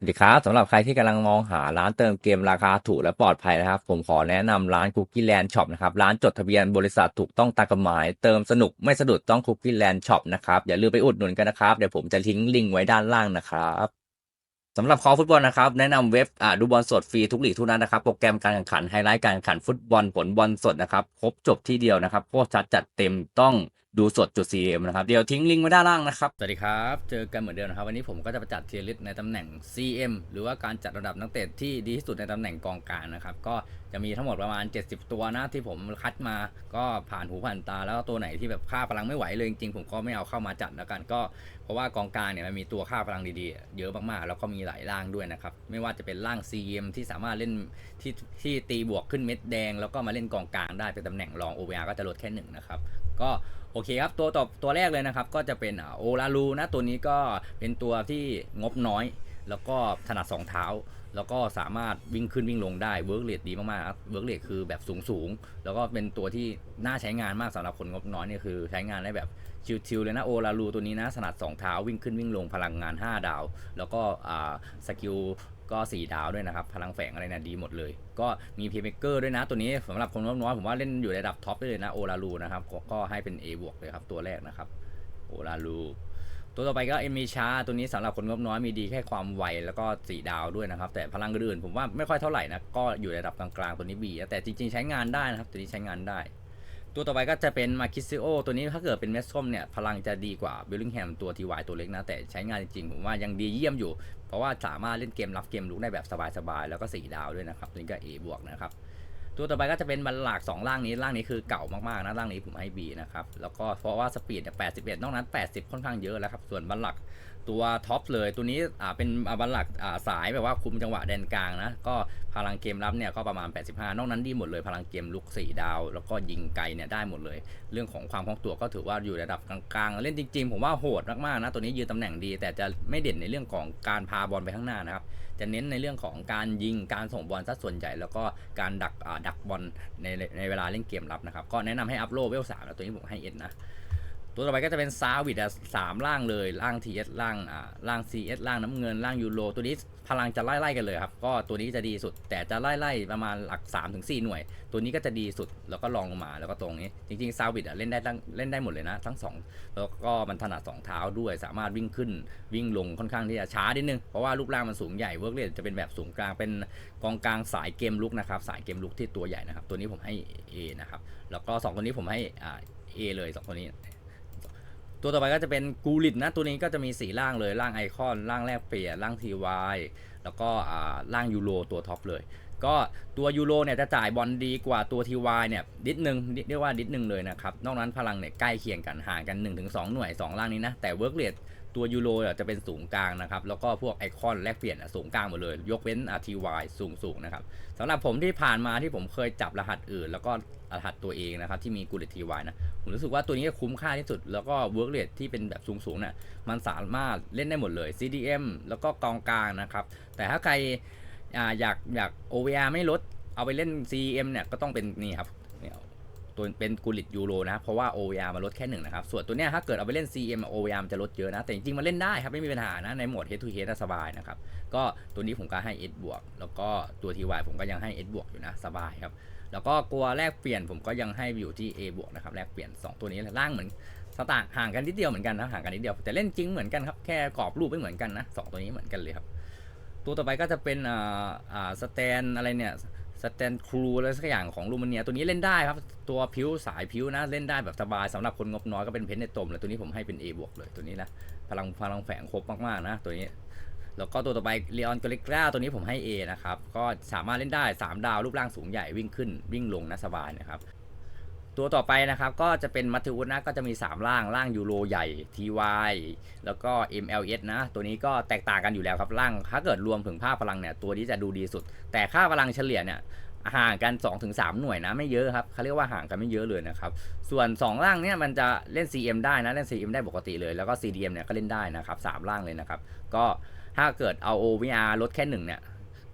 สวัสดีครับสำหรับใครที่กำลังมองหาร้านเติมเกมราคาถูกและปลอดภัยนะครับ ผมขอแนะนำร้าน Cookie Land Shop นะครับ ร้านจดทะเบียนบริษัทถูกต้องตามกฎหมาย เติมสนุกไม่สะดุดต้อง Cookie Land Shop นะครับ อย่าลืมไปอุดหนุนกันนะครับ เดี๋ยวผมจะทิ้งลิงก์ไว้ด้านล่างนะครับสำหรับคอฟุตบอลนะครับแนะนำเว็บอ่าดูบอลสดฟรีทุกหลีกทุกนัดนะครับ โปรแกรมการแข่งขันไฮไลท์การแข่งขันฟุตบอลผลบอลสดนะครับครบจบที่เดียวนะครับโคตรชัดจัดเต็มต้องดูสดจุด CM นะครับ เดี๋ยวทิ้งลิงก์ไว้ด้านล่างนะครับ สวัสดีครับ เจอกันเหมือนเดิมนะครับ วันนี้ผมก็จะประจัดเทียร์ลิสต์ในตำแหน่ง CM หรือว่าการจัดระดับนักเตะที่ดีที่สุดในตำแหน่งกองกลางนะครับ ก็จะมีทั้งหมดประมาณ 70 ตัวนะที่ผมคัดมา ก็ผ่านหูผ่านตาแล้วตัวไหนที่แบบค่าพลังไม่ไหวเลยจริงๆผมก็ไม่เอาเข้ามาจัดแล้วกันก็ เพราะว่ากองกลางเนี่ยมันมีตัวค่าพลังดีๆ เยอะมากๆ แล้วก็มีหลายร่างด้วยนะครับ ไม่ว่าจะเป็นร่าง CM ที่สามารถเล่นที่ที่ตีบวกขึ้นเม็ดแดง แล้วก็มาเล่นกองกลางได้เป็นตำแหน่งรอง OVR ก็จะลดแค่หนึ่งนะครับก็ โอเคครับตัวต่อตัวแรกเลยนะครับ ก็จะเป็นโอลารูนะตัวนี้ก็เป็นตัวที่งบน้อย แล้วก็ถนัดสองเท้า แล้วก็สามารถวิ่งขึ้นวิ่งลงได้เวิร์กเรทดีมากๆครับเวิร์กเรทคือแบบสูงสูงๆแล้วก็เป็นตัวที่น่าใช้งานมากสำหรับคนงบน้อยเนี่ยคือใช้งานได้แบบชิวๆเลยนะโอลารูตัวนี้นะถนัดสองเท้าวิ่งขึ้นวิ่งลงพลังงาน 5 ดาว แล้วก็สกิล ก็4ดาวด้วยนะครับ พลังแฝงอะไรเนี่ยดีหมดเลย ก็มีเพย์เมเกอร์ด้วยนะ ตัวนี้สำหรับคนน้อยผมว่าเล่นอยู่ในระดับท็อปได้เลยนะโอลารูนะครับก็ให้เป็น A บวกเลยครับตัวแรกนะครับโอลารูตัวต่อไปก็เอมิชาตัวนี้สำหรับคนงบน้อยมีดีแค่ความไวแล้วก็สีดาวด้วยนะครับ แต่พลังอื่นผมว่าไม่ค่อยเท่าไหร่นะก็อยู่ในระดับกลางๆตัวนี้บีแต่จริงๆใช้งานได้นะครับตัวนี้ใช้งานได้ ตัวต่อไปก็จะเป็นมาคิซิโอตัวนี้ถ้าเกิดเป็นเมสส้มเนี่ยพลังจะดีกว่าบิลลิงแฮมตัวทีวตัวเล็กนะแต่ใช้งานจริงผมว่ายังดีเยี่ยมอยู่ เพราะว่าสามารถเล่นเกมรับเกมลุกได้แบบสบายๆแล้วก็ 4 ดาวด้วยนะครับตัวนี้ก็ A บวกนะครับตัวต่อไปก็จะเป็นบัลลักสองล่างนี้ล่างนี้คือเก่ามากๆนะล่างนี้ผมให้ B นะครับแล้วก็เพราะว่าสปีดเนี่ยแปนอกนั้น 80 ค่อนข้างเยอะแล้วครับส่วนบัลลัก ตัวท็อปเลยตัวนี้อ่าเป็นอาบัลลักอ่าสายแบบว่าคุมจังหวะแดนกลางนะ ก็พลังเกมรับเนี่ยก็ประมาณ 85 นอกนั้นดีหมดเลย พลังเกมลุก 4 ดาว แล้วก็ยิงไกลเนี่ยได้หมดเลย เรื่องของความคล่องตัวก็ถือว่าอยู่ระดับกลางๆ เล่นจริงๆ ผมว่าโหดมากๆนะ ตัวนี้ยืนตำแหน่งดี แต่จะไม่เด่นในเรื่องของการพาบอลไปข้างหน้านะครับจะเน้นในเรื่องของการยิงการส่งบอลซะส่วนใหญ่ แล้วก็การดักอ่าดักบอลในในเวลาเล่นเกมรับนะครับก็แนะนำให้อัพโลเวลสามแล้วตัวนี้ผมให้เอ็นนะ ตัวต่อไปก็จะเป็นซาวิดสามร่างเลยร่าง TS ร่างอ่าร่าง CS ร่างน้ำเงินร่างยูโรตัวนี้พลังจะไล่ๆกันเลยครับ ก็ตัวนี้จะดีสุด แต่จะไล่ๆประมาณหลัก3-4ถึงหน่วย ตัวนี้ก็จะดีสุดแล้วก็ลองลงมาแล้วก็ตรงนี้ จริงๆซาวิดเล่นได้ทั้งเล่นได้หมดเลยนะ ทั้งสองแล้วก็มันถนัดสองเท้าด้วย สามารถวิ่งขึ้นวิ่งลงค่อนข้างที่จะช้านิดนึง เพราะว่ารูปร่างมันสูงใหญ่เวิร์กเรทจะเป็นแบบสูงกลางเป็นกองกลางสายเกมลุกนะครับสายเกมลุกที่ตัวใหญ่นะครับตัวนี้ผมให้ A นะครับแล้วก็สองตัวนี้ผมให้อ่า A เลยสองตัวนี้ ตัวต่อไปก็จะเป็นกูริดนะ ตัวนี้ก็จะมีสีร่างเลยร่างไอคอนร่างแรกเปลี่ยนร่างทีวแล้วก็ร่างยูโรตัวท็อปเลย ก็ตัวยูโรเนี่ยจะจ่ายบอลดีกว่าตัวทีวเนี่ยนิดนึงเรียกว่านิดนึงเลยนะครับ นอกนั้นพลังเนี่ยใกล้เคียงกันห่างกัน 1-2 หน่วย 2 ร่างนี้นะ แต่เวิร์กเรท ตัวยูโรจะเป็นสูงกลางนะครับ แล้วก็พวกไอคอนแลกเปลี่ยนสูงกลางหมดเลย ยกเว้นทีวสูงสูงนะครับสำหรับผมที่ผ่านมาที่ผมเคยจับรหัสอื่น แล้วก็รหัสตัวเองนะครับที่มีกูริดทีวนะผมรู้สึกว่าตัวนี้คุ้มค่าที่สุด แล้วก็เวิร์กเรทที่เป็นแบบสูงๆเนี่ยมันสามารถเล่นได้หมดเลย CDM แล้วก็กองกลางนะครับ แต่ถ้าใครอ่าอยากอยาก OVR ไม่ลดเอาไปเล่น CM เนี่ยก็ต้องเป็นนี่ครับ ตัวเป็นกูริดยูโรนะ เพราะว่า OVR มาลดแค่หนึ่งนะครับ ส่วนตัวเนี้ยถ้าเกิดเอาไปเล่น CM OVR มันจะลดเยอะนะ แต่จริงๆมันเล่นได้ครับ ไม่มีปัญหานะ ในโหมด Head to Head อะสบายนะครับ ก็ตัวนี้ผมก็ให้ S บวก แล้วก็ตัว TY ผมก็ยังให้ S บวกอยู่นะ สบายครับ แล้วก็กลัวแลกเปลี่ยนผมก็ยังให้อยู่ที่ A บวกนะครับ แลกเปลี่ยน 2 ตัวนี้ล่างเหมือนสตางค์ห่างกันนิดเดียวเหมือนกันนะห่างกันนิดเดียวแต่เล่นจริงเหมือนกันครับแค่กรอบรูปไม่เหมือนกันนะสองตัวนี้เหมือนกันเลยครับตัวต่อไปก็จะเป็นอ่าอ่าสแตนอะไรเนี่ย สแตนครูอะไรสักอย่างของลูมาเนีย ตัวนี้เล่นได้ครับ ตัวผิวสายผิวนะ เล่นได้แบบสบายสำหรับคนงบน้อยก็เป็นเพนในตมเลยตัวนี้ผมให้เป็น A บวกเลยตัวนี้นะพลังพลังแฝงครบมากๆนะ ตัวนี้ แล้วก็ตัวต่อไปเลออนกริกราตัวนี้ผมให้ A นะครับ ก็สามารถเล่นได้ 3 ดาวรูปร่างสูงใหญ่วิ่งขึ้นวิ่งลงนะสบายนะครับ ตัวต่อไปนะครับก็จะเป็นมัตติวุฒินะก็จะมี3ร่างร่างยูโรใหญ่ TY แล้วก็ MLS นะ ตัวนี้ก็แตกต่างกันอยู่แล้วครับร่าง ถ้าเกิดรวมถึงค่าพลังเนี่ยตัวนี้จะดูดีสุด แต่ค่าพลังเฉลี่ยเนี่ยห่างกัน 2-3 หน่วยนะไม่เยอะครับเขาเรียกว่าห่างกันไม่เยอะเลยนะครับ ส่วน2ร่างเนี่ยมันจะเล่น CM ได้นะเล่น CM ได้ปกติเลย แล้วก็ CDM เนี่ยก็เล่นได้นะครับสามร่างเลยนะครับก็ถ้าเกิดเอา OVR ลดแค่หนึ่งเนี่ย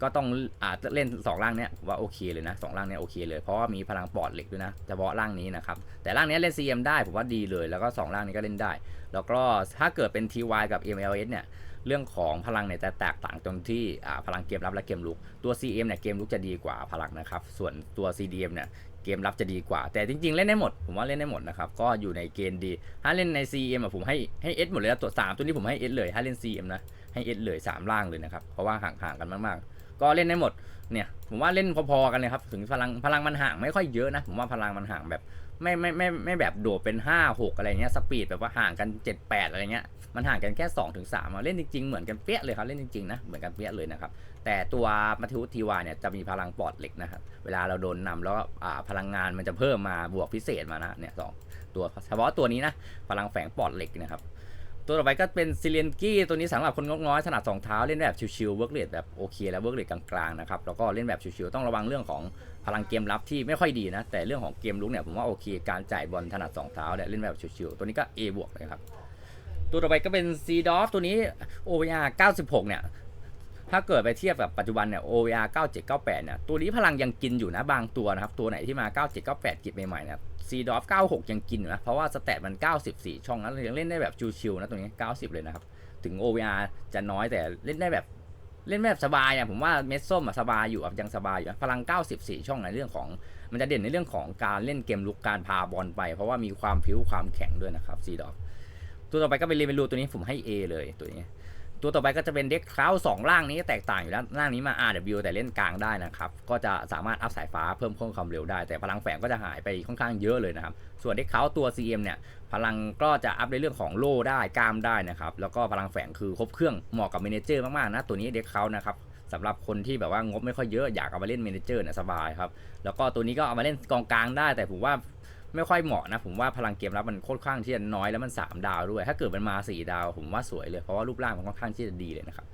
ก็ต้องอาจจะเล่น 2 ร่างเนี้ยว่าโอเคเลยนะสองร่างเนี้ยโอเคเลยเพราะว่ามีพลังปอดเหล็กด้วยนะเฉพาะร่างนี้นะครับแต่ร่างนี้เล่น CM ได้ผมว่าดีเลยแล้วก็ 2 ร่างนี้ก็เล่นได้ แล้วก็ถ้าเกิดเป็น TY กับ MLS เนี่ยเรื่องของพลังเนี่ยจะแตกต่างตรงที่พลังเกมรับและเกมลุกตัว CM เนี่ยเกมลุกจะดีกว่าพลังนะครับส่วนตัว CDM เนี่ยเกมรับจะดีกว่า แต่จริง ๆ เล่นได้หมด ผมว่าเล่นได้หมดนะครับ ก็อยู่ในเกณฑ์ดี ถ้าเล่นใน CM อะผมให้ให้ S หมดเลยนะตัว3ตัวนี้ผมให้ S เลย ถ้าเล่น CM นะให้ S เลย 3 ล่างเลยนะครับ เพราะว่าห่างๆกันมากๆ ก็เล่นได้หมดเนี่ยผมว่าเล่นพอๆกันเลยครับถึงพลังพลังมันห่างไม่ค่อยเยอะนะผมว่าพลังมันห่างแบบไม่ไม่ไม่ไม่แบบโดดเป็น 5 6 อะไรเงี้ยสปีดแบบว่าห่างกัน 7 8 อะไรเงี้ยมันห่างกันแค่2ถึง3เล่นจริงๆเหมือนกันเปี้ยเลยครับเล่นจริงๆนะเหมือนกันเปี้ยเลยนะครับแต่ตัวมัทวุทีวาเนี่ยจะมีพลังปอดเหล็กนะครับเวลาเราโดนนำแล้วพลังงานมันจะเพิ่มมาบวกพิเศษมานะเนี่ยสองตัวเฉพาะตัวนี้นะพลังแฝงปอดเหล็กนะครับ ตัวต่อไปก็เป็นซิเลนกี้ตัวนี้สำหรับคนงกน้อยถนัดสองเท้าเล่นแบบชิวๆเวิร์กเรทแบบโอเคแล้วเวิร์กเรทกลางๆนะครับแล้วก็เล่นแบบชิวๆต้องระวังเรื่องของพลังเกมรับที่ไม่ค่อยดีนะ แต่เรื่องของเกมลุกเนี่ยผมว่าโอเค การจ่ายบอลถนัดสองเท้าเนี่ยเล่นแบบชิวๆตัวนี้ก็ A บวกเลยครับตัวต่อไปก็เป็นซีดอฟตัวนี้ OVR 96 เนี่ยถ้าเกิดไปเทียบกับปัจจุบันเนี่ย OVR 97 98 เนี่ยตัวนี้พลังยังกินอยู่นะบางตัวนะครับตัวไหนที่มา 97 98 กิจใหม่ๆเนี่ย c d o f 96 ยังกินอยู่นะ เพราะว่าสแตทมัน 94 ช่องนั้นยังเล่นได้แบบชิวๆนะตัวนี้ 90 เลยนะครับ ถึง OVR จะน้อยแต่เล่นได้แบบเล่นแบบสบายอะผมว่าเม็ดส้มอะสบายอยู่อะยังสบายอยู่นะพลัง 94 ช่องในเรื่องของ มันจะเด่นในเรื่องของการเล่นเกมลุกการพาบอลไป เพราะว่ามีความพิ้วความแข็งด้วยนะครับ c d o f ตัวต่อไปก็เป็นเรเวลูตัวนี้ผมให้ A เลยตัวนี้ ตัวต่อไปก็จะเป็นเด็กเคราสองล่างนี้แตกต่างอยู่แล้วล่างนี้มา RW แต่เล่นกลางได้นะครับ ก็จะสามารถอัพสายฟ้าเพิ่มเพิ่มความเร็วได้ แต่พลังแฝงก็จะหายไปค่อนข้างเยอะเลยนะครับ ส่วนเด็กเคราตัว CM เนี่ย พลังก็จะอัพในเรื่องของโล่ได้กล้ามได้นะครับ แล้วก็พลังแฝงคือครบเครื่องเหมาะกับเมเนเจอร์มากๆนะ ตัวนี้เด็กเครานะครับสำหรับคนที่แบบว่างบไม่ค่อยเยอะอยากเอามาเล่นเมเนเจอร์เนี่ยสบายครับ แล้วก็ตัวนี้ก็เอามาเล่นกองกลางได้ แต่ผมว่า ไม่ค่อยเหมาะนะ ผมว่าพลังเกมรับมันค่อนข้างที่จะน้อยแล้วมัน 3 ดาวด้วย ถ้าเกิดมันมา 4 ดาว ผมว่าสวยเลยเพราะว่ารูปร่างมันค่อนข้างที่จะดีเลยนะครับ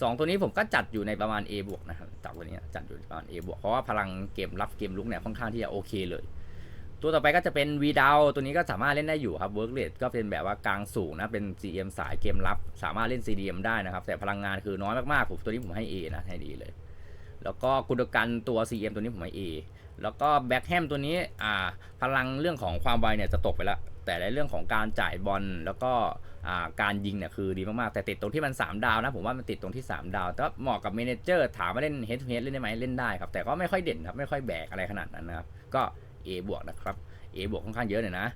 สองตัวนี้ผมก็จัดอยู่ในประมาณ A บวกนะครับจากตัวนี้จัดอยู่ประมาณ A บวกเพราะว่าพลังเกมรับเกมลุกเนี่ยค่อนข้างที่จะโอเคเลย ตัวต่อไปก็จะเป็น V ดาวตัวนี้ก็สามารถเล่นได้อยู่ครับ Work Rate ก็เป็นแบบว่ากลางสูงนะเป็น CM สายเกมรับ สามารถเล่น CDM ได้นะครับ แต่พลังงานคือน้อยมากๆผมตัวนี้ผมให้ A นะให้ดีเลย แล้วก็กุดกันตัว CM ตัวนี้ผมให้ A แล้วก็แบ็คแฮมตัวนี้อ่าพลังเรื่องของความไวเนี่ยจะตกไปแล้ว แต่ในเรื่องของการจ่ายบอลแล้วก็อ่าการยิงเนี่ยคือดีมากๆ แต่ติดตรงที่มัน 3 ดาวนะ ผมว่ามันติดตรงที่ 3 ดาวแต่เหมาะกับเมนเจอร์ถามว่าเล่นเฮดเฮดเล่นได้ไหมเล่นได้ครับ แต่ก็ไม่ค่อยเด่นครับไม่ค่อยแบกอะไรขนาดนั้นนะครับ ก็ A บวกนะครับ A บวกค่อนข้างเยอะเลยนะ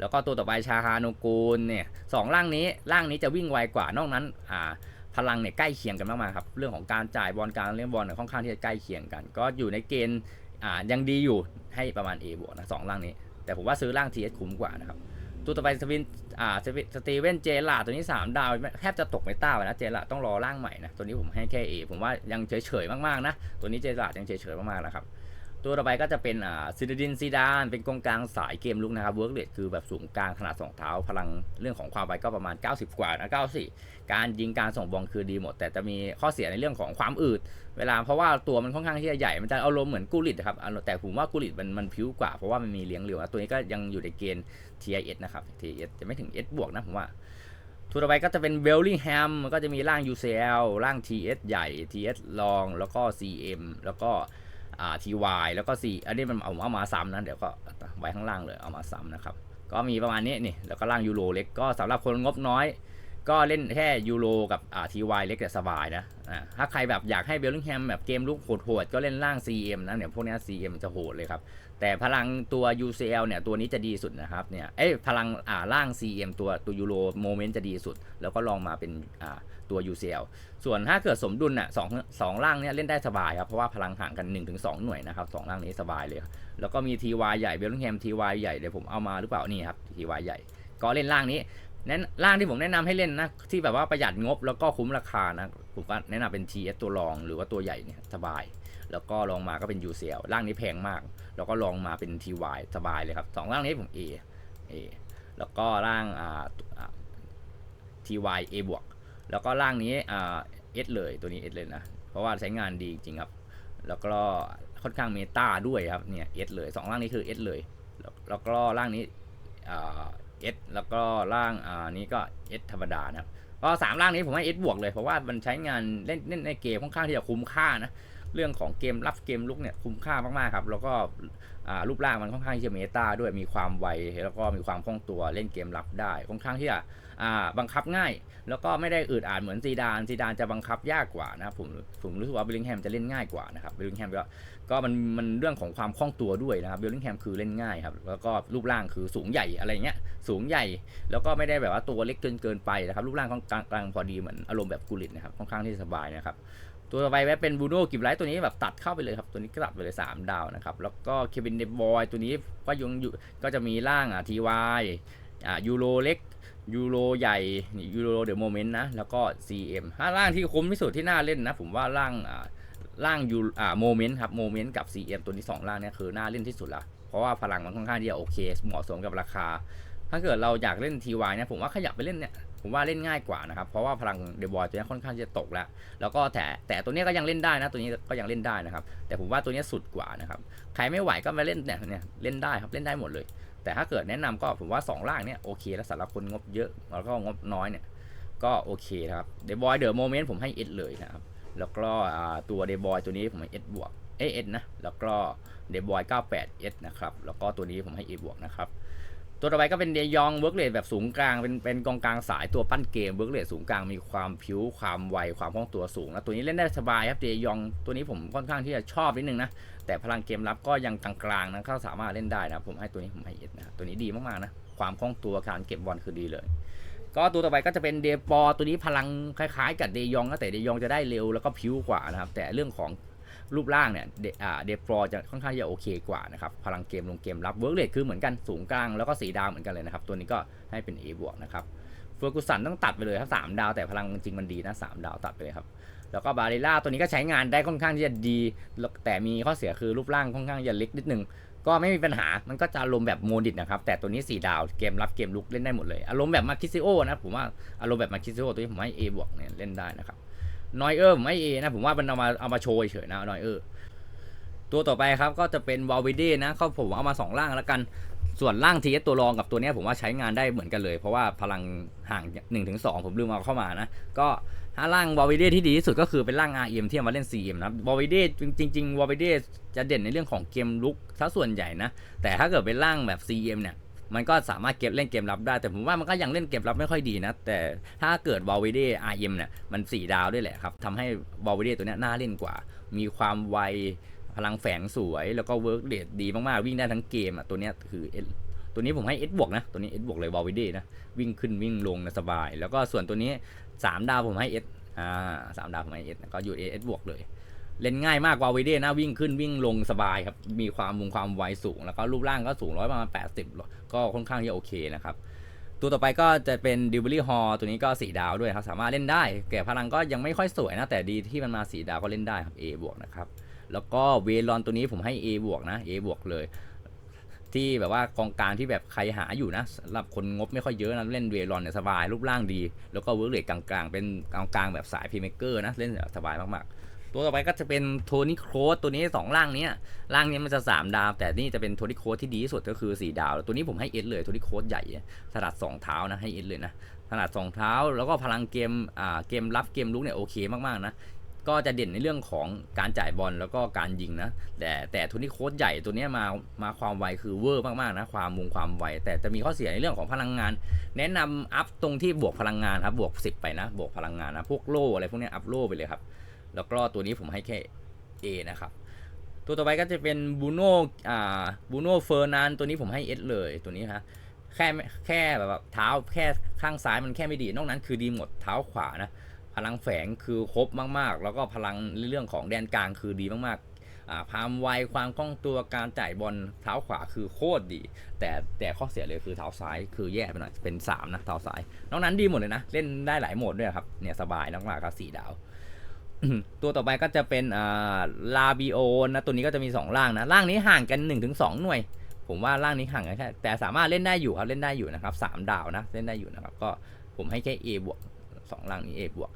แล้วก็ตัวต่อไปชาฮาโนกูลเนี่ยสองร่างนี้ร่างนี้จะวิ่งไวกว่านอกนั้นอ่าพลังเนี่ยใกล้เคียงกันมากๆครับเรื่องของการจ่ายบอลการเล่นบอลเนี่ยค่อนข้างที่จะใกล้เคียงกัน ก็อยู่ในเกณฑ์ อ่ายังดีอยู่ให้ประมาณ A บวกนะสองร่างนี้ แต่ผมว่าซื้อร่าง TS คุ้มกว่านะครับตัวต่อไปสวินอ่าสตีเวนเจล่าตัวนี้ 3 ดาวแทบจะตกไม่ต้าไปนะเจล่าต้องรอร่างใหม่นะ ตัวนี้ผมให้แค่ A ผมว่ายังเฉยๆมากๆนะ ตัวนี้เจล่ายังเฉยๆมากๆนะครับ ตัวต่อไปก็จะเป็นอ่าซินดินซีดาน เป็นกองกลางสายเกมลุกนะครับเวิร์กเรทคือแบบสูงกลางขนาดสองเท้า พลังเรื่องของความไวก็ประมาณ 90 กว่านะ94 การยิงการส่งบอลคือดีหมด แต่จะมีข้อเสียในเรื่องของความอืด เวลาเพราะว่าตัวมันค่อนข้างที่จะใหญ่ มันจะอารมณ์เหมือนกูริตครับ แต่ผมว่ากูริตมันมันผิวกว่า เพราะว่ามันมีเลี้ยงเร็วนะตัวนี้ก็ยังอยู่ในเกณฑ์ TIS นะครับ TIS จะไม่ถึง S บวกนะผมว่าตัวต่อไปก็จะเป็นเวลลิงแฮมมันก็จะมีร่าง UCL ร่าง TS ใหญ่ TS ลองแล้วก็ CM แล้วก็ อ่า TY แล้วก็ C อันนี้มันเอาเอามาซ้ำนะเดี๋ยวก็ไว้ข้างล่างเลยเอามาซ้ำนะครับ ก็มีประมาณนี้นี่แล้วก็ร่างยูโรเล็กก็สำหรับคนงบน้อย ก็เล่นแค่ยูโรกับอ่า TY เล็กแต่สบายนะอ่าถ้าใครแบบอยากให้เบลลิงแฮมแบบเกมลุกโหดๆก็เล่นร่าง CM นะเนี่ยพวกนี้ CM จะโหดเลยครับ แต่พลังตัว UCL เนี่ยตัวนี้จะดีสุดนะครับเนี่ยเอ้ยพลังอ่าร่าง CM ตัวตัวยูโรโมเมนต์จะดีสุด แล้วก็ลองมาเป็นอ่าตัว UCL ส่วนถ้าเกิดสมดุลน่ะสองสองร่างเนี่ยเล่นได้สบายครับเพราะว่าพลังห่างกัน 1-2 หน่วยนะครับสองร่างนี้สบายเลย แล้วก็มี TY ใหญ่เบลลิงแฮม TY ใหญ่เดี๋ยวผมเอามาหรือเปล่านี่ครับ TY ใหญ่ก็เล่นร่างนี้ แนะร่างที่ผมแนะนำให้เล่นนะ ที่แบบว่าประหยัดงบแล้วก็คุ้มราคานะ ผมก็แนะนำเป็น TS ตัวรองหรือว่าตัวใหญ่เนี่ยสบาย แล้วก็ลองมาก็เป็น UCL ร่างนี้แพงมาก แล้วก็ลองมาเป็น TY สบายเลยครับสองร่างนี้ผม A A แล้วก็ร่างอ่า TY A บวกแล้วก็ร่างนี้อ่า S เลยตัวนี้ S เลยนะ เพราะว่าใช้งานดีจริงครับ แล้วก็ค่อนข้างเมตาด้วยครับเนี่ย S เลยสองร่างนี้คือ S เลย แล้วแล้วก็ร่างนี้อ่า S แล้วก็ร่างอ่านี้ก็ S ธรรมดานะครับก็สามร่างนี้ผมให้ S บวกเลยเพราะว่ามันใช้งานเล่นเล่นในเกมค่อนข้างที่จะคุ้มค่านะ เรื่องของเกมรับเกมลุกเนี่ยคุ้มค่ามากๆครับ แล้วก็รูปร่างมันค่อนข้างที่จะเมตาด้วยมีความไวแล้วก็มีความคล่องตัวเล่นเกมรับได้ค่อนข้างที่จะบังคับง่าย แล้วก็ไม่ได้อืดอาดเหมือนซีดานซีดานจะบังคับยากกว่านะครับผมผมรู้สึกว่าเบลลิงแฮมจะเล่นง่ายกว่านะครับเบลลิงแฮมก็ก็มันมันเรื่องของความคล่องตัวด้วยนะครับเบลลิงแฮมคือเล่นง่ายครับแล้วก็รูปร่างคือสูงใหญ่อะไรเงี้ยสูงใหญ่ แล้วก็ไม่ได้แบบว่าตัวเล็กเกินเกินไปนะครับรูปร่างกลางกลางพอดีเหมือนอารมณ์แบบกุลิตนะครับค่อนข้างที่สบายนะครับ ตัวต่อไปแวะเป็นบูโน่กิบไลท์ตัวนี้แบบตัดเข้าไปเลยครับตัวนี้ก็ตัดไปเลย 3 ดาวนะครับ แล้วก็เควินเดบอยตัวนี้ก็ยังอยู่ก็จะมีร่างอะทีวายอ่ายูโรเล็กยูโรใหญ่ยูโรเดอะโมเมนต์นะ แล้วก็ CM ถ้าร่างที่คุ้มที่สุดที่น่าเล่นนะ ผมว่าร่างอ่าร่างยูอ่าโมเมนต์ครับโมเมนต์กับ CM ตัวนี้ 2 ร่างเนี่ยคือน่าเล่นที่สุดละเพราะว่าพลังมันค่อนข้างที่จะโอเค เหมาะสมกับราคา ถ้าเกิดเราอยากเล่นทีวายเนี่ยผมว่าขยับไปเล่นเนี่ย ผมว่าเล่นง่ายกว่านะครับ เพราะว่าพลังเดบอยตัวนี้ค่อนข้างจะตกแล้ว แล้วก็แต่แต่ตัวนี้ก็ยังเล่นได้นะ ตัวนี้ก็ยังเล่นได้นะครับ แต่ผมว่าตัวนี้สุดกว่านะครับ ใครไม่ไหวก็มาเล่นเนี่ยเนี่ยเล่นได้ครับ เล่นได้หมดเลย แต่ถ้าเกิดแนะนำก็ผมว่า 2 ล่างเนี่ยโอเค แล้วสำหรับคนงบเยอะ แล้วก็งบน้อยเนี่ย ก็โอเคครับ เดบอยเดอะโมเมนต์ผมให้เอสเลยนะครับ แล้วก็ตัวเดบอยตัวนี้ผมให้เอสบวกเอเอนะ แล้วก็เดบอย98เอสนะครับ แล้วก็ตัวนี้ผมให้เอบวกนะครับ ตัวต่อไปก็เป็นเดยองเวิร์กเลดแบบสูงกลางเป็นเป็นกองกลางสายตัวปั้นเกมเวิร์กเลดสูงกลางมีความผิวความไวความคล่องตัวสูงนะตัวนี้เล่นได้สบายครับเดยองตัวนี้ผมค่อนข้างที่จะชอบนิดนึงนะแต่พลังเกมรับก็ยังกลางๆนะก็สามารถเล่นได้นะผมให้ตัวนี้ผมให้เอ็ดนะตัวนี้ดีมากๆนะความคล่องตัวการเก็บบอลคือดีเลย ก็ตัวต่อไปก็จะเป็นเดปอตัวนี้พลังคล้ายๆ กับเดยองนะแต่เดยองจะได้เร็วแล้วก็ผิวกว่านะครับแต่เรื่องของ รูปร่างเนี่ยเดอ่าเดฟรอจะค่อนข้างจะโอเคกว่านะครับ พลังเกมลงเกมรับเวิร์กเลทคือเหมือนกันสูงกลางแล้วก็สีดาวเหมือนกันเลยนะครับ ตัวนี้ก็ให้เป็น A บวกนะครับเฟอร์กูสันต้องตัดไปเลยครับสามดาวแต่พลังจริงมันดีนะสามดาวตัดไปเลยครับแล้วก็บาริล่าตัวนี้ก็ใช้งานได้ค่อนข้างที่จะดีแล้วแต่มีข้อเสียคือรูปร่างค่อนข้างจะเล็กนิดนึงก็ไม่มีปัญหา มันก็จะอารมณ์แบบโมดิตนะครับ แต่ตัวนี้ 4 ดาว เกมรับเกมลุกเล่นได้หมดเลย อารมณ์แบบมาคิซิโอนะผมว่าอารมณ์แบบมาคิซิโอตัวนี้ผมให้ A บวกเนี่ยเล่นได้นะครับ นอยเออร์ผมให้ A นะผมว่ามันเอามาเอามาโชว์เฉยนะนอยเออร์ตัวต่อไปครับก็จะเป็นวาลวิเดนะเขาผมเอามา2ร่างแล้วกันส่วนร่างทีเอสตัวรองกับตัวนี้ผมว่าใช้งานได้เหมือนกันเลย เพราะว่าพลังห่าง1-2ผมลืมเอาเข้ามานะ ก็ถ้าร่างวอลวิเดที่ดีที่สุดก็คือเป็นร่าง RM ที่เอามาเล่น CM นะวอลวิเดจริงๆวอลวิเดจะเด่นในเรื่องของเกมลุกซะส่วนใหญ่นะ แต่ถ้าเกิดเป็นร่างแบบ CM เนี่ย มันก็สามารถเก็บเล่นเกมรับได้ แต่ผมว่ามันก็ยังเล่นเกมรับไม่ค่อยดีนะ แต่ถ้าเกิดวอลวิเด RM เนี่ยมัน 4 ดาวด้วยแหละครับทำให้วอลวิเดตัวนี้น่าเล่นกว่า มีความไวพลังแฝงสวย แล้วก็เวิร์กเดทดีมากๆ วิ่งได้ทั้งเกมอะตัวนี้คือตัวนี้ผมให้ S บวกนะ ตัวนี้ S บวกเลยวอลวิเดนะ วิ่งขึ้นวิ่งลงนะสบาย แล้วก็ส่วนตัวนี้ 3 ดาวผมให้ S อ่าสามดาวผมให้ S ก็อยู่ S บวกเลย เล่นง่ายมากวาวเดนะวิ่งขึ้นวิ่งลงสบายครับ มีความมุงความไวสูง แล้วก็รูปร่างก็สูงร้อยประมาณ 80 ก็ค่อนข้างจะโอเคนะครับ ตัวต่อไปก็จะเป็นดิวเบอรี่ฮอลตัวนี้ก็สีดาวด้วยครับ สามารถเล่นได้ แก่พลังก็ยังไม่ค่อยสวยนะ แต่ดีที่มันมาสีดาวก็เล่นได้ครับ A บวกนะครับ แล้วก็เวลอนตัวนี้ผมให้ A บวกนะ A บวกเลย ที่แบบว่ากองกลางที่แบบใครหาอยู่นะสำหรับคนงบไม่ค่อยเยอะนะเล่นเวลอนเนี่ยสบายรูปร่างดี แล้วก็เวิร์กเรทกลางๆ เป็นกลางๆแบบสายพีเมเกอร์นะเล่นสบายมากๆ ตัวต่อไปก็จะเป็นโทนี่โคสตัวนี้ 2 ร่างเนี้ยร่างนี้มันจะ 3 ดาว แต่นี่จะเป็นโทนี่โคสที่ดีที่สุดก็คือ 4 ดาว ตัวนี้ผมให้เอสเลยโทนี่โคสใหญ่ถนัด2เท้านะให้เอสเลยนะถนัด2เท้า แล้วก็พลังเกมอ่าเกมรับเกมลุกเนี่ยโอเคมากๆนะก็จะเด่นในเรื่องของการจ่ายบอลแล้วก็การยิงนะ แต่แต่โทนี่โค้ดใหญ่ตัวนี้มามาความไวคือเวอร์มากๆนะความมุงความไว แต่จะมีข้อเสียในเรื่องของพลังงาน แนะนำอัพตรงที่บวกพลังงานครับบวก 10 ไปนะ บวกพลังงานนะพวกโล่อะไรพวกนี้อัพโล่ไปเลยครับ แล้วก็ตัวนี้ผมให้แค่ A นะครับ ตัวต่อไปก็จะเป็นบูโน่อ่าบูโน่เฟอร์นานตัวนี้ผมให้ S เลยตัวนี้ฮะแค่แค่แบบเท้าแค่ข้างซ้ายมันแค่ไม่ดี นอกนั้นคือดีหมดเท้าขวานะพลังแฝงคือครบมากๆ แล้วก็พลังเรื่องของแดนกลางคือดีมากๆอ่าความไวความคล่องตัวการจ่ายบอลเท้าขวาคือโคตรดี แต่แต่ข้อเสียเลยคือเท้าซ้ายคือแย่ไปหน่อยเป็น 3 นะเท้าซ้าย นอกนั้นดีหมดเลยนะ เล่นได้หลายโหมดด้วยครับเนี่ยสบายมากๆกับสี่ดาว ตัวต่อไปก็จะเป็นอ่าลาบิโอนะตัวนี้ก็จะมี2ร่างนะร่างนี้ห่างกัน 1-2 หน่วย ผมว่าร่างนี้ห่างกันแค่แต่สามารถเล่นได้อยู่ครับเล่นได้อยู่นะครับสามดาวนะเล่นได้อยู่นะครับก็ผมให้แค่ A บวกสองร่างนี้ A บวก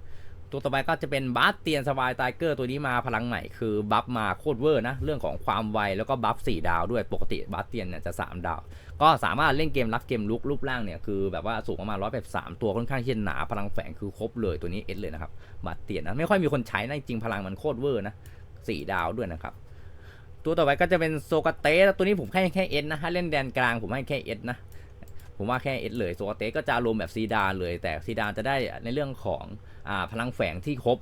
ตัวต่อไปก็จะเป็นบัฟเตียนสบายไตเกอร์ตัวนี้มาพลังใหม่คือบัฟมาโคตรเวอร์นะ เรื่องของความไวแล้วก็บัฟ4ดาวด้วยปกติบัฟเตียนเนี่ยจะ 3 ดาว ก็สามารถเล่นเกมรับเกมลุกรูปร่างเนี่ยคือแบบว่าสูงประมาณ183ตัวค่อนข้างที่จะหนาพลังแฝงคือครบเลยตัวนี้เอสเลยนะครับบัฟเตียนนะไม่ค่อยมีคนใช้นะจริงพลังมันโคตรเวอร์นะสี่ดาวด้วยนะครับตัวต่อไปก็จะเป็นโซกาเตสตัวนี้ผมให้แค่เอสนะถ้าเล่นแดนกลางผมให้แค่เอสนะ ผมว่าแค่เอสเลยโซเตสก็จะรวมแบบซีดานเลย แต่ซีดานจะได้ในเรื่องของอ่าพลังแฝงที่ครบ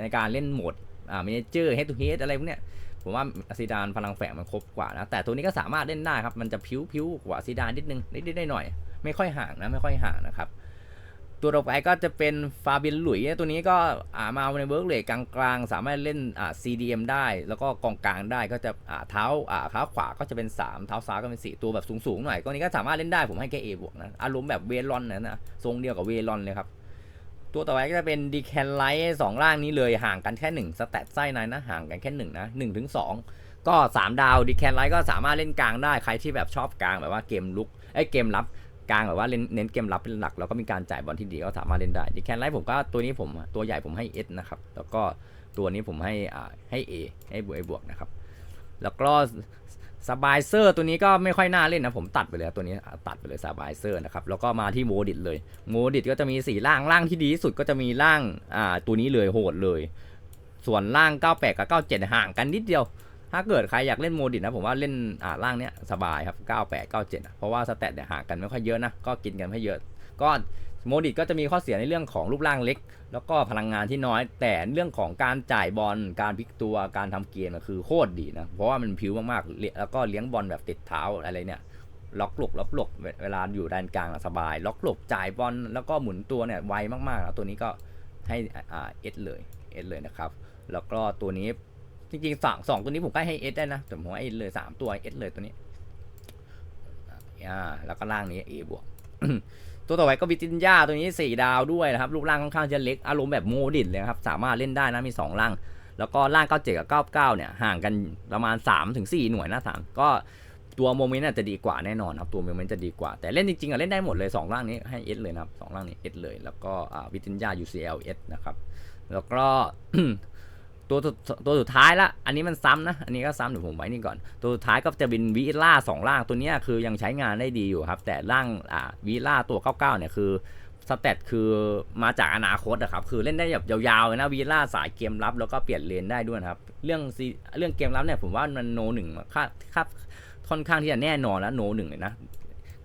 ในการเล่นโหมดอ่าเมเจอร์เฮดทูเฮดอะไรพวกเนี้ยผมว่าซีดานพลังแฝงมันครบกว่านะแต่ตัวนี้ก็สามารถเล่นได้ครับมันจะพิ้วพิ้วกว่าซีดานนิดนึงนิดๆได้หน่อยๆไม่ค่อยห่างนะไม่ค่อยห่างนะครับ ตัวต่อไปก็จะเป็นฟาบินหลุยตัวนี้ก็มาในเวิร์กเลทกลางๆ สามารถเล่นอ่า CDM ได้ แล้วก็กองกลางได้ก็จะอ่าเท้าอ่าเท้าขวาก็จะเป็น 3 เท้าซ้ายก็เป็น 4 ตัวแบบสูงๆหน่อยตัวนี้ก็สามารถเล่นได้ผมให้แค่ A บวกนะอารมณ์แบบเวลอนนะนะทรงเดียวกับเวลอนเลยครับตัวต่อไปก็จะเป็นดีแคนไลท์สองร่างนี้เลยห่างกันแค่1สแตทไส้ในนะห่างกันแค่1นะ1ถึง2ก็ 3 ดาวดีแคนไลท์ก็สามารถเล่นกลางได้ใครที่แบบชอบกลางแบบว่าเกมลุกไอ้เกมรับ กลางแบบว่าเล่นเน้นเกมรับเป็นหลัก แล้วก็มีการจ่ายบอลที่ดีก็สามารถเล่นได้ดีแคนไลท์ผมก็ตัวนี้ผมตัวใหญ่ผมให้ S นะครับ แล้วก็ตัวนี้ผมให้อ่าให้ A ให้บวกบวกนะครับ แล้วก็สบายเซอร์ตัวนี้ก็ไม่ค่อยน่าเล่นนะผมตัดไปเลยตัวนี้ตัดไปเลยสบายเซอร์นะครับแล้วก็มาที่โมดิตเลยโมดิตก็จะมีสี่ร่างร่างที่ดีที่สุดก็จะมีร่างอ่าตัวนี้เลยโหดเลย ส่วนร่าง 98 กับ 97 ห่างกันนิดเดียว ถ้าเกิดใครอยากเล่นโมดิตนะผมว่าเล่นอ่าร่างเนี้ยสบายครับ98 97อะเพราะว่าสแตทเนี่ยห่างกันไม่ค่อยเยอะนะก็กินกันไม่เยอะก็โมดิตก็จะมีข้อเสียในเรื่องของรูปร่างเล็ก แล้วก็พลังงานที่น้อยแต่เรื่องของการจ่ายบอลการพลิกตัวการทำเกมอะคือโคตรดีนะเพราะว่ามันผิวมากๆแล้วก็เลี้ยงบอลแบบติดเท้าอะไรเนี่ยล็อกหลบล็อกหลบเวลาอยู่ด้านกลางสบาย ล็อกหลบจ่ายบอลแล้วก็หมุนตัวเนี่ยไวมากๆแล้วตัวนี้ก็ให้อ่าเอสเลยเอสเลยนะครับ แล้วก็ตัวนี้ จริงๆสองสองตัวนี้ผมก็ให้เอสได้นะแต่ผมให้เลยสามตัวเอสเลยตัวนี้อ่าแล้วก็ล่างนี้เอบวกตัวต่อไปก็บิจินยาตัวนี้สี่ดาวด้วยนะครับรูปร่างค่อนข้างจะเล็กอารมณ์แบบโมดิตเลยครับสามารถเล่นได้นะมีสองร่าง แล้วก็ร่าง97กับ99เก้าเนี่ยห่างกันประมาณ3ถึง4หน่วยนะสามก็ตัวโมเมนต์จะดีกว่าแน่นอนครับตัวโมเมนต์จะดีกว่า แต่เล่นจริงๆอะเล่นได้หมดเลย 2 ร่างนี้ให้ S เลยนะครับสองร่างนี้ S เลย แล้วก็วิตินยา UCL S นะครับ แล้วก็ ตัวตัวสุดท้ายละ อันนี้มันซ้ำนะ อันนี้ก็ซ้ำเดี๋ยวผมไว้นี่ก่อน ตัวสุดท้ายก็จะเป็นวิล่าสองร่างตัวนี้คือยังใช้งานได้ดีอยู่ครับ แต่ร่างอ่าวิล่าตัว99เนี่ยคือสเตตคือมาจากอนาคตอะครับ คือเล่นได้แบบยาวๆเลยนะวีล่าสายเกมรับแล้วก็เปลี่ยนเลนได้ด้วยครับ เรื่องซีเรื่องเกมรับเนี่ยผมว่ามันโนหนึ่งค่าค่าค่อนข้างที่จะแน่นอนแล้วโนหนึ่งเลยนะ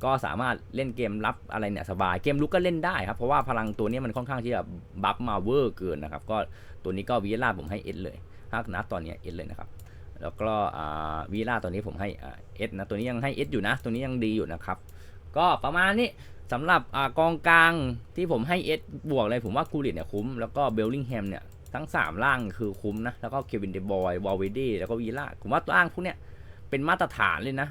ก็สามารถเล่นเกมรับอะไรเนี่ยสบายเกมลุกก็เล่นได้ครับ เพราะว่าพลังตัวนี้มันค่อนข้างที่จะบัฟมาเวอร์เกินนะครับ ก็ตัวนี้ก็วีล่าผมให้เอสเลยถ้านับตอนนี้เอสเลยนะครับ แล้วก็วีล่าตัวนี้ผมให้เอสนะตัวนี้ยังให้เอสอยู่นะ ตัวนี้ยังดีอยู่นะครับ ก็ประมาณนี้สำหรับอกองกลางที่ผมให้เอสบวกเลยผมว่ากูริตเนี่ยคุ้มแล้วก็เบลลิงแฮมเนี่ยทั้ง3ร่างคือคุ้มนะ แล้วก็เควินเดบอยวอลเวดี้แล้วก็วีล่าผมว่าตัวร่างพวกเนี้ยเป็นมาตรฐานเลยนะ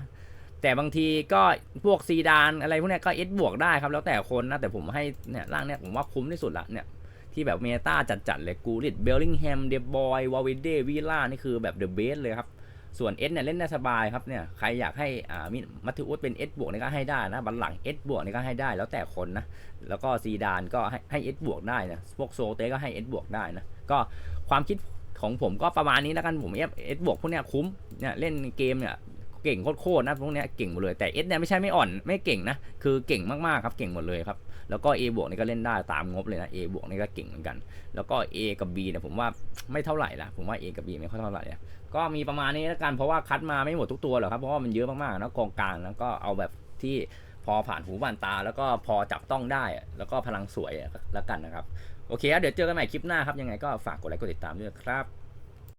แต่บางทีก็พวกซีดานอะไรพวกเนี้ยก็เอสบวกได้ครับแล้วแต่คนนะแต่ผมให้เนี่ยร่างเนี่ยผมว่าคุ้มที่สุดละเนี่ยที่แบบเมตาจัดๆเลยกูริตเบลลิงแฮมเดบอยวอลเวดี้วีล่านี่คือแบบเดอะเบสเลยครับ ส่วน S เนี่ยเล่นได้สบายครับเนี่ยใครอยากให้อ่ามิมัตติอุสเป็น S บวกนี่ก็ให้ได้นะบัลหลัง S บวกนี่ก็ให้ได้แล้วแต่คนนะ แล้วก็ซีดานก็ให้ให้ S บวกได้นะพวกโซเต้ก็ให้ S บวกได้นะก็ความคิดของผมก็ประมาณนี้แล้วกันผม F S บวกพวกเนี้ยคุ้มเนี่ยเล่นเกมเนี่ย เก่งโคตรๆนะพวกเนี้ยเก่งหมดเลยแต่ S เนี่ยไม่ใช่ไม่อ่อนไม่เก่งนะคือเก่งมากๆครับเก่งหมดเลยครับแล้วก็ A บวกนี่ก็เล่นได้ตามงบเลยนะ A บวกนี่ก็เก่งเหมือนกัน แล้วก็ A กับ B เนี่ยผมว่าไม่เท่าไหร่ละผมว่า A กับ B ไม่ค่อยเท่าไหร่อะก็มีประมาณนี้แล้วกันเพราะว่าคัดมาไม่หมดทุกตัวหรอกครับเพราะว่ามันเยอะมากๆนะกองกลางแล้วก็เอาแบบที่พอผ่านหูผ่านตา แล้วก็พอจับต้องได้ แล้วก็พลังสวยแล้วกันนะครับโอเคเดี๋ยวเจอกันใหม่คลิปหน้าครับยังไงก็ฝากกดไลค์กดติดตามด้วยครับ